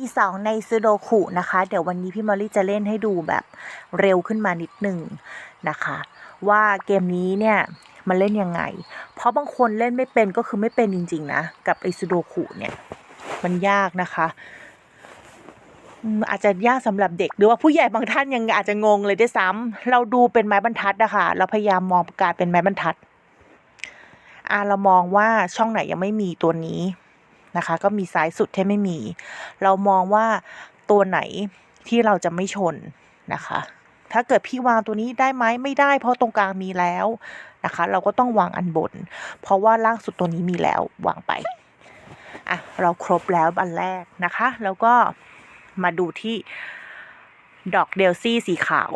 ที่สองในซูโดคุนะคะ เดี๋ยววันนี้พี่มอลลี่จะเล่นให้ดูแบบเร็วขึ้นมานิดหนึ่งนะคะ ว่าเกมนี้เนี่ยมันเล่นยังไง เพราะบางคนเล่นไม่เป็นก็คือไม่เป็นจริง ๆ นะ กับไอซูโดคุเนี่ย มันยากนะคะอาจจะยากสำหรับเด็กหรือว่าผู้ใหญ่บางท่านยังอาจจะงงเลยด้วยซ้ำเราดูเป็นไม้บรรทัดนะคะเราพยายามมองการเป็นไม้บรรทัดอ่าเรามองว่าช่องไหนยังไม่มีตัวนี้ นะคะ ก็มีซ้ายสุดที่ไม่มี เรามองว่าตัวไหนที่เราจะไม่ชนนะคะ ถ้าเกิดพี่วางตัวนี้ได้ไหมไม่ได้ เพราะตรงกลางมีแล้วนะคะ เราก็ต้องวางอันบน เพราะว่าล่างสุดตัวนี้มีแล้ววางไปอะเราครบแล้วอันแรกนะคะ แล้วก็มาดูที่ดอกเดลซี่สีขาว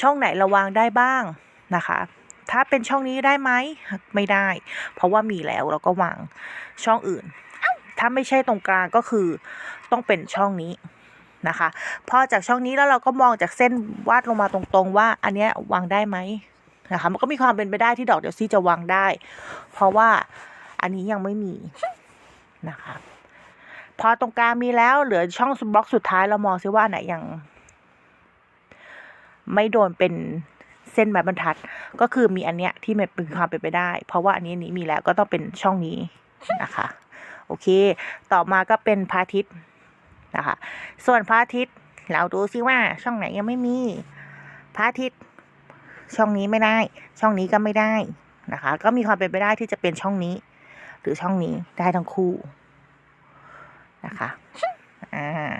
ช่องไหนเราวางได้บ้างนะคะ ถ้าเป็นช่องนี้ได้ไหมไม่ได้ เพราะว่ามีแล้วเราก็วางช่องอื่น ถ้าไม่ใช่ตรงกลางก็คือต้องเป็นช่องนี้นะคะ พอจากช่องนี้แล้วเราก็มองจากเส้นวาดลงมาตรงๆ ว่าอันเนี้ยวางได้ไหมนะคะมันก็มีความเป็นไปได้ที่ดอกเดลซี่จะวางได้ เพราะว่าอันนี้ยังไม่มีนะคะพอตรงกลางมีแล้วเหลือช่องบล็อกสุดท้ายเรามองซิว่าไหนยัง ไม่โดนเป็น เส้นไม้บรรทัด ก็คือมีอันเนี้ยที่มันเป็นความเป็นไปได้ เพราะว่าอันนี้นี้มีแล้วก็ต้องเป็นช่องนี้นะคะ โอเค ต่อมาก็เป็นพระอาทิตย์นะคะ ส่วนพระอาทิตย์เราดูซิว่าช่องไหนยังไม่มีพระอาทิตย์ช่องนี้ไม่ได้ ช่องนี้ก็ไม่ได้นะคะ ก็มีความเป็นไปได้ที่จะเป็นช่องนี้ หรือช่องนี้ได้ทั้งคู่นะคะ อ่า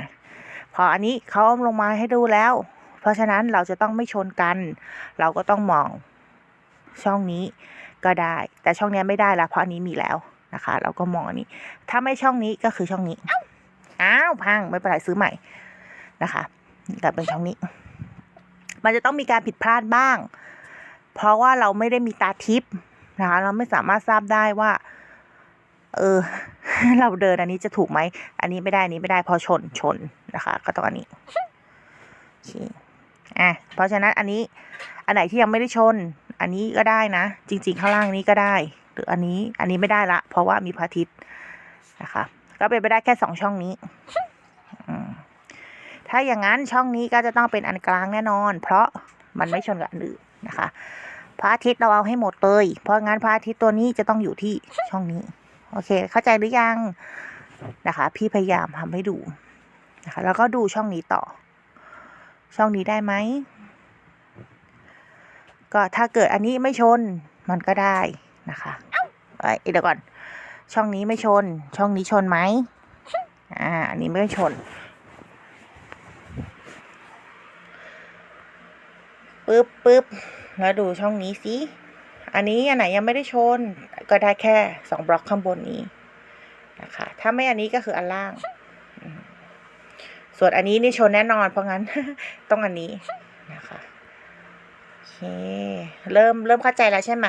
พออันนี้เขาอาลงมาให้ดูแล้ว เพราะฉะนั้นเราจะต้องไม่ชนกัน เราก็ต้องมองช่องนี้ก็ได้ แต่ช่องนี้ไม่ได้ละเพราะอันนี้มีแล้วนะคะ เราก็มองอันนี้ ถ้าไม่ช่องนี้ก็คือช่องนี้อ้าวพังไม่เป็นไรซื้อใหม่นะคะแต่เป็นช่องนี้ มันจะต้องมีการผิดพลาดบ้าง เพราะว่าเราไม่ได้มีตาทิพย์นะคะ เราไม่สามารถทราบได้ว่า เออ เราเดินอันนี้จะถูกไหม อันนี้ไม่ได้ อันนี้ไม่ได้เพอชนชนนะคะ ก็ต้องอันนี้โอเค อะเพราะฉะนั้นอันนี้อันไหนที่ยังไม่ได้ชน อันนี้ก็ได้นะ จริง ๆ ข้างล่างนี้ก็ได้ หรืออันนี้อันนี้ไม่ได้ละ เพราะว่ามีพระอาทิตย์นะคะ ก็เป็นไปได้แค่สองช่องนี้ถ้าอย่างนั้นช่องนี้ก็จะต้องเป็นอันกลางแน่นอน เพราะมันไม่ชนกับอันอื่นนะคะพระอาทิตย์เราเอาให้หมดเลย เพราะงั้นพระอาทิตย์ตัวนี้จะต้องอยู่ที่ช่องนี้ โอเค เข้าใจหรือยังนะคะ พี่พยายามทำให้ดูนะคะ แล้วก็ดูช่องนี้ต่อ ช่องนี้ได้ไหม ก็ถ้าเกิดอันนี้ไม่ชนมันก็ได้นะคะเอ้ยเดี๋ยวก่อน ช่องนี้ไม่ชน ช่องนี้ชนไหมอ่า อันนี้ไม่ชนปึ๊บปึ๊บแล้วดูช่องนี้สิ อันนี้อันไหนยังไม่ได้ชน ก็ได้แค่สองบล็อกข้างบนนี้นะคะ ถ้าไม่อันนี้ก็คืออันล่าง ส่วนอันนี้นี่ชนแน่นอน เพราะงั้นต้องอันนี้นะคะโอเคเริ่มเริ่มเข้าใจแล้วใช่ไหม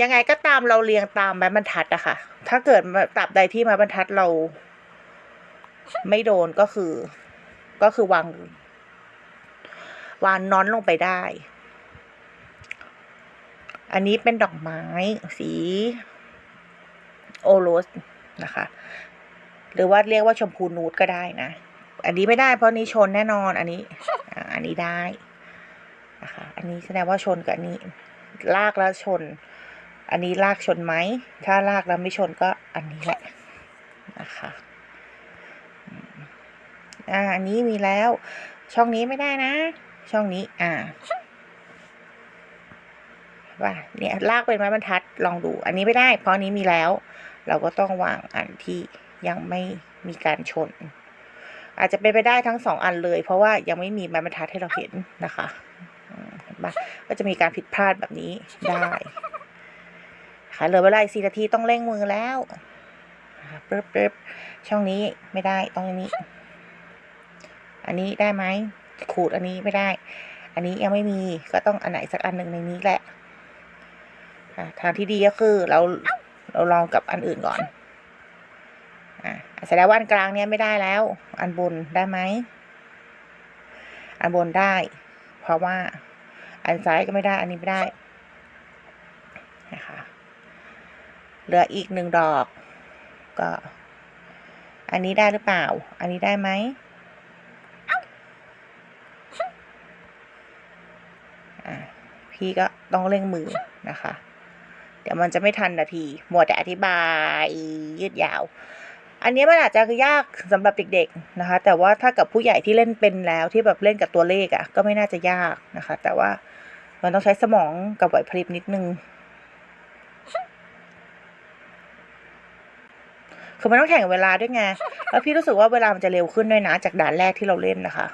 ยังไงก็ตามเราเรียงตามไม้บรรทัดอะค่ะ ถ้าเกิดตราบใดที่ไม้บรรทัดเรา ไม่โดนก็คือ ก็คือวาง วางน้อนลงไปได้ อันนี้เป็นดอกไม้สี โอโรสนะคะ หรือว่าเรียกว่าชมพูนูดก็ได้นะ อันนี้ไม่ได้เพราะนี้ชนแน่นอนอันนี้อันนี้ได้นะคะอันนี้แสดงว่าชนกับอันนี้ ลากแล้วชน อันนี้ลากชนไหม ถ้าลากแล้วไม่ชนก็อันนี้แหละนะคะอ่าอันนี้มีแล้ว ช่องนี้ไม่ได้นะ ช่องนี้ อ่าว่าเนี่ยลากเป็นไม้บรรทัดลองดู อันนี้ไม่ได้ เพราะนี้มีแล้ว เราก็ต้องวางอันที่ยังไม่มีการชน อาจจะเป็นไปได้ทั้งสองอันเลย เพราะว่ายังไม่มีไม้บรรทัดให้เราเห็นนะคะเห็นปะก็จะมีการผิดพลาดแบบนี้ได้ค่ะเหลือเวลาอีกสี่นาทีต้องเร่งมือแล้วปึ๊บปึ๊บช่องนี้ไม่ได้ต้องอันนี้ อันนี้ได้ไหมขูดอันนี้ไม่ได้ อันนี้ยังไม่มีก็ต้องอันไหนสักอันหนึ่งในนี้แหละทางที่ดีก็คือเรา เราลองกับอันอื่นก่อน อะแสดงว่าอันกลางเนี้ยไม่ได้แล้ว อันบนได้ไหม อันบนได้ เพราะว่าอันซ้ายก็ไม่ได้ อันนี้ไม่ได้ นะคะ เหลืออีกหนึ่งดอก ก็ อันนี้ได้หรือเปล่า อันนี้ได้ไหมอะพี่ก็ต้องเร่งมือนะคะเดี๋ยวมันจะไม่ทันนาทีหมัวแต่อธิบายยืดยาว อันนี้มันอาจจะยากสำหรับเด็กๆนะคะ แต่ว่าถ้ากับผู้ใหญ่ที่เล่นเป็นแล้วที่แบบเล่นกับตัวเลขอะ่ะ ก็ไม่น่าจะยากนะคะ แต่ว่ามันต้องใช้สมองกับไหวพริบนิดนึงคือมันต้องแข่งเวลาด้วยไง แล้วพี่รู้สึกว่าเวลามันจะเร็วขึ้นด้วยนะ จากด่านแรกที่เราเล่นนะคะ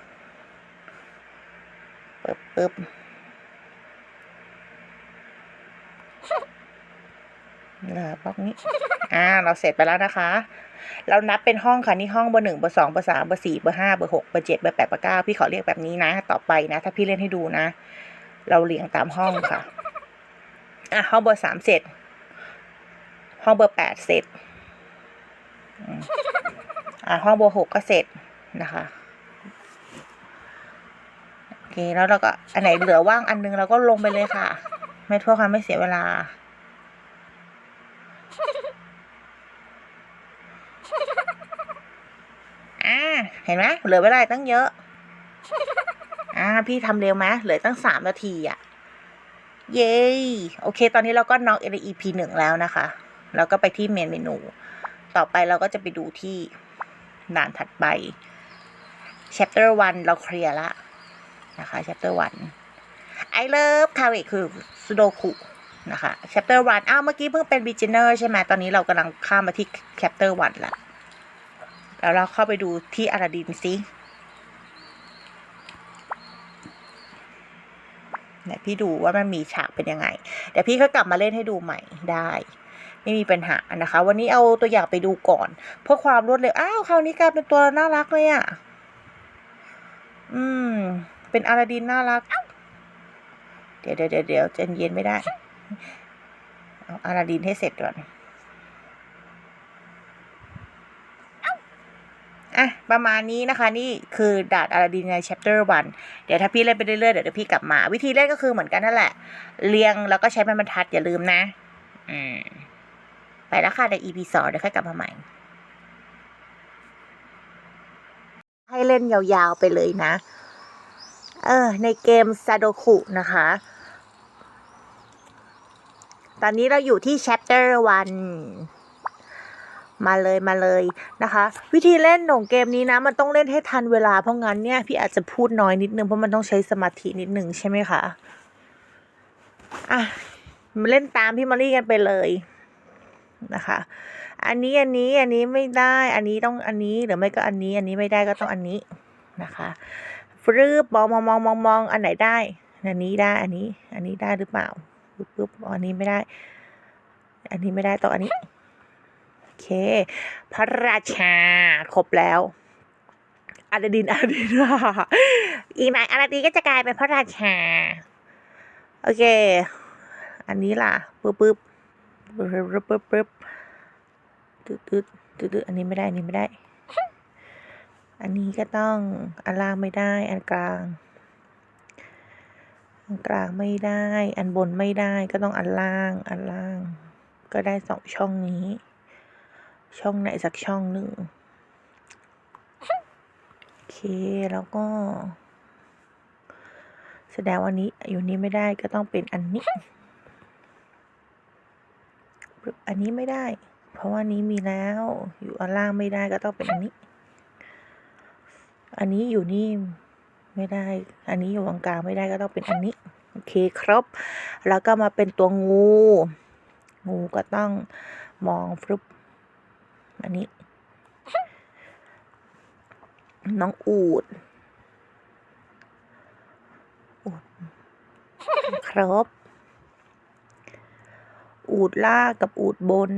ปึ๊บปึ๊บ เหลือบล็อกนี้ อ่า เราเสร็จไปแล้วนะคะ เรานับเป็นห้องค่ะ นี่ห้องเบอร์หนึ่งเบอร์สองเบอร์สามเบอร์สี่เบอร์ห้าเบอร์หกเบอร์เจ็ดเบอร์แปดเบอร์เก้าพี่ขอเรียกแบบนี้นะ ต่อไปนะ ถ้าพี่เล่นให้ดูนะ เราเรียงตามห้องค่ะ อะห้องเบอร์สามเสร็จ ห้องเบอร์แปดเสร็จ อ่าห้องเบอร์หกก็เสร็จนะคะโอเคแล้วเราก็อันไหนเหลือว่างอันนึงเราก็ลงไปเลยค่ะ ไม่เพื่อความไม่เสียเวลา อ่าเห็นไหมเหลือเวลาตั้งเยอะ อ่า พี่ทำเร็วไหมเหลือตั้งสามนาทีอะ เย้โอเค ตอนนี้เราก็น็อก EP หนึ่งแล้วนะคะ แล้วก็ไปที่เมนเมนู ต่อไปเราก็จะไปดูที่ด่านถัดไป chapter 1 เราเคลียร์ละนะคะ chapter 1 I love คาเวคือสุโดคุนะคะ chapter 1 อ้าว เมื่อกี้เพิ่งเป็น beginner ใช่ไหมตอนนี้เรากำลังข้ามมาที่ chapter 1ละ แล้วเราเข้าไปดูที่อาราดินซิเนี่ยพี่ดูว่ามันมีฉากเป็นยังไง เดี๋ยวพี่ก็กลับมาเล่นให้ดูใหม่ได้ ไม่มีปัญหานะคะ วันนี้เอาตัวอย่างไปดูก่อน เพื่อความรวดเร็ว อ้าว คราวนี้กลายเป็นตัวน่ารักเลยอะ่ะ อืม เป็นอาราดินน่ารัก เดี๋ยวเดี๋ยวเดี๋ยวเดี๋ยวใจเย็นไม่ได้ เอาอาราดินให้เสร็จก่อน อะประมาณนี้นะคะนี่คือดาดอาราดินใน chapter 1 เดี๋ยวถ้าพี่เล่นไปเรื่อยๆเดี๋ยวพี่กลับมา วิธีเล่นก็คือเหมือนกันนั่นแหละ เรียงแล้วก็ใช้ไม้บรรทัดอย่าลืมนะ อืม ไปแล้วค่ะใน EP สองเดี๋ยวค่อยกลับมาใหม่ ให้เล่นยาวๆไปเลยนะ เออ ในเกมซาโดคุนะคะ ตอนนี้เราอยู่ที่ chapter 1 มาเลยมาเลยนะคะ วิธีเล่นของเกมนี้นะ มันต้องเล่นให้ทันเวลาเพราะงั้นเนี่ยพี่อาจจะพูดน้อยนิดนึงเพราะมันต้องใช้สมาธินิดนึงใช่ไหมคะอะมาเล่นตามพี่มารีกันไปเลยนะคะ อันนี้อันนี้อันนี้ไม่ได้ อันนี้ต้องอันนี้หรือไม่ก็อันนี้ อันนี้ไม่ได้ก็ต้องอันนี้นะคะฟรืบมองมองมองมองมองอันไหนได้ อันนี้ได้ อันนี้ อันนี้ได้หรือเปล่าปึ๊บปึ๊บอันนี้ไม่ได้ อันนี้ไม่ได้ต้ออันนี้ เค พระราชา ครบแล้วอาลาดินอาลาดินอีกหน่อยอาลาดินก็จะกลายเป็นพระราชา โอเค อันนี้ล่ะปึ๊บปึ๊บปึ๊บปึ๊บปึ๊บปึ๊บตึ๊ดตึ๊ดตึ๊ดตึ๊ดอันนี้ไม่ได้ อันนี้ไม่ได้ อันนี้ก็ต้อง อันล่างไม่ได้ อันกลาง อันกลางไม่ได้ อันบนไม่ได้ ก็ต้องอันล่าง อันล่าง ก็ได้สองช่องนี้ ช่องไหนสักช่องหนึ่งโอเคแล้วก็ แสดงว่านี้อยู่นี้ไม่ได้ก็ต้องเป็นอันนี้ อันนี้ไม่ได้ เพราะว่านี้มีแล้ว อยู่อันล่างไม่ได้ก็ต้องเป็นอันนี้ อันนี้อยู่นี่ไม่ได้ อันนี้อยู่กลางไม่ได้ก็ต้องเป็นอันนี้ โอเคครับ แล้วก็มาเป็นตัวงู งูก็ต้องมองฟลุป อันนี้ น้องอูดอูดครบอูดล่างกับอูดบน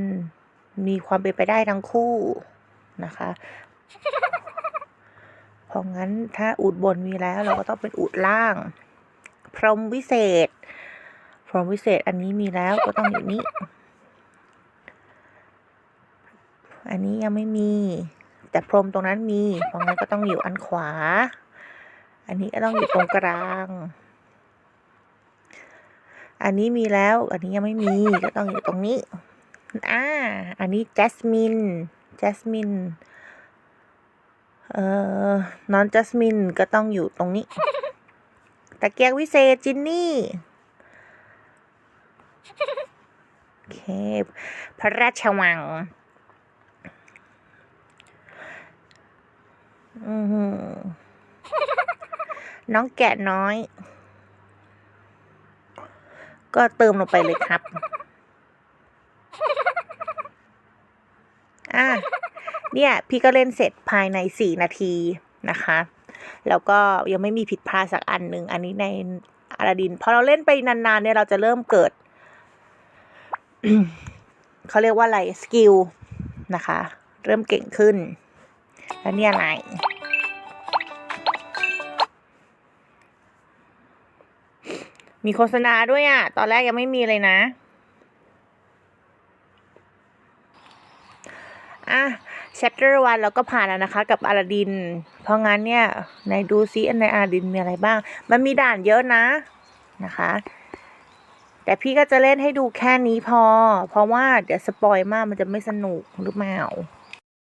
มีความเป็นไปได้ทั้งคู่นะคะ เพราะงั้นถ้าอูดบนมีแล้วเราก็ต้องเป็นอูดล่าง พรหมวิเศษ พรหมวิเศษอันนี้มีแล้วก็ต้องอยู่นี้ อันนี้ยังไม่มี แต่พรมตรงนั้นมีเพราะงั้นก็ต้องอยู่อันขวา อันนี้ก็ต้องอยู่ตรงกลาง อันนี้มีแล้ว อันนี้ยังไม่มีก็ต้องอยู่ตรงนี้ อ่า อันนี้แจสมินแจสมินเอ่อน้องจัสมินก็ต้องอยู่ตรงนี้ ตะเกียงวิเศษจินนี่โอเค พระราชวัง อือหือ น้องแกะน้อย ก็เติมลงไปเลยครับ อะ เนี่ย พี่ก็เล่นเสร็จภายในสี่นาทีนะคะ แล้วก็ยังไม่มีผิดพลาดสักอันหนึ่ง อันนี้ในอาราดิน พอเราเล่นไปนานๆ เนี่ยเราจะเริ่มเกิด เขาเรียกว่าอะไร สกิลนะคะ เริ่มเก่งขึ้น แล้วเนี่ยอะไร มีโฆษณาด้วยอะ ตอนแรกยังไม่มีเลยนะ อะ chapter วันเราก็ผ่านแล้วนะคะ กับอาลาดิน เพราะงั้นเนี่ยในดูซิในอาลาดินมีอะไรบ้าง มันมีด่านเยอะนะนะคะ แต่พี่ก็จะเล่นให้ดูแค่นี้พอ เพราะว่าเดี๋ยวสปอยมากมันจะไม่สนุกหรือเปล่า